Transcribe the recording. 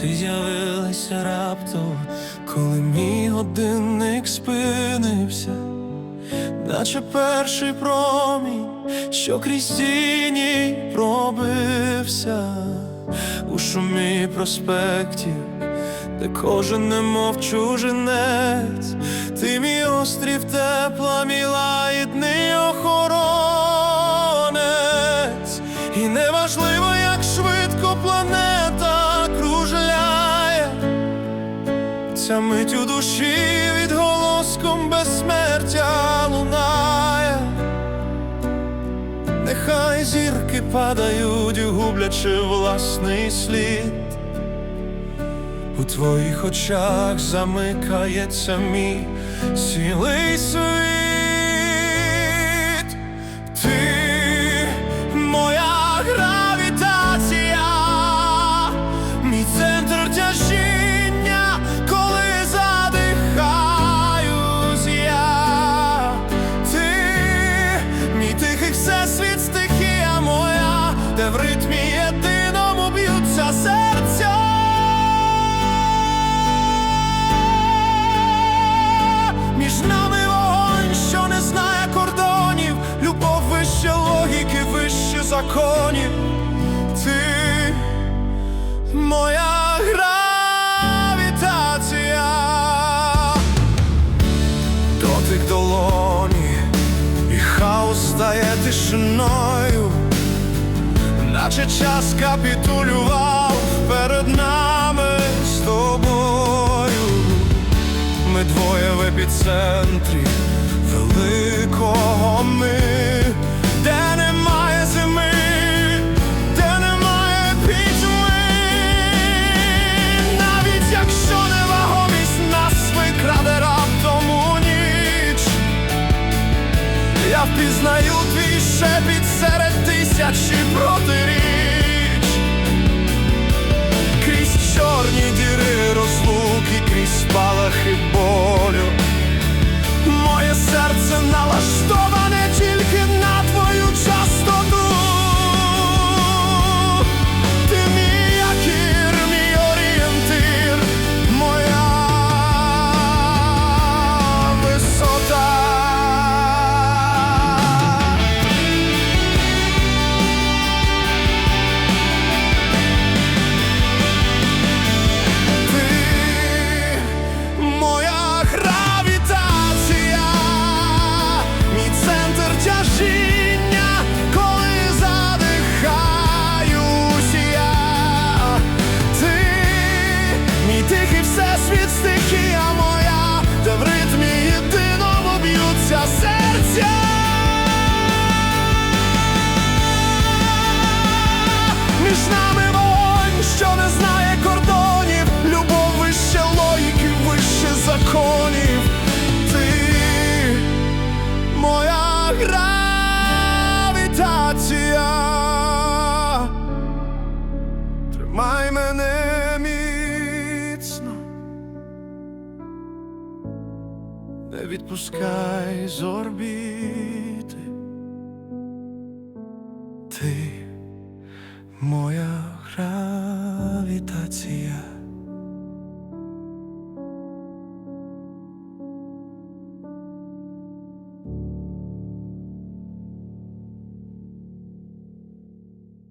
Ти з'явилася раптом, коли мій годинник спинився, наче перший промінь, що крізь тіні пробився. У шумі проспектів, де кожен немов чужинець, ти мій острів тепла, мій лагідний охоронець, ця мить у душі відголоском безсмертя лунає. Нехай зірки падають, гублячи власний слід. У твоїх очах замикається мій цілий світ. Всесвіт, стихія моя, де в ритмі єдиному б'ються серця. Між нами вогонь, що не знає кордонів, любов вище логіки, вище законів. Ти моя тишиною, наче час капітулював перед нами з тобою. Ми двоє в епіцентрі великого ми, де znaju više bit Не відпускай з орбіти. Ти моя гравітація.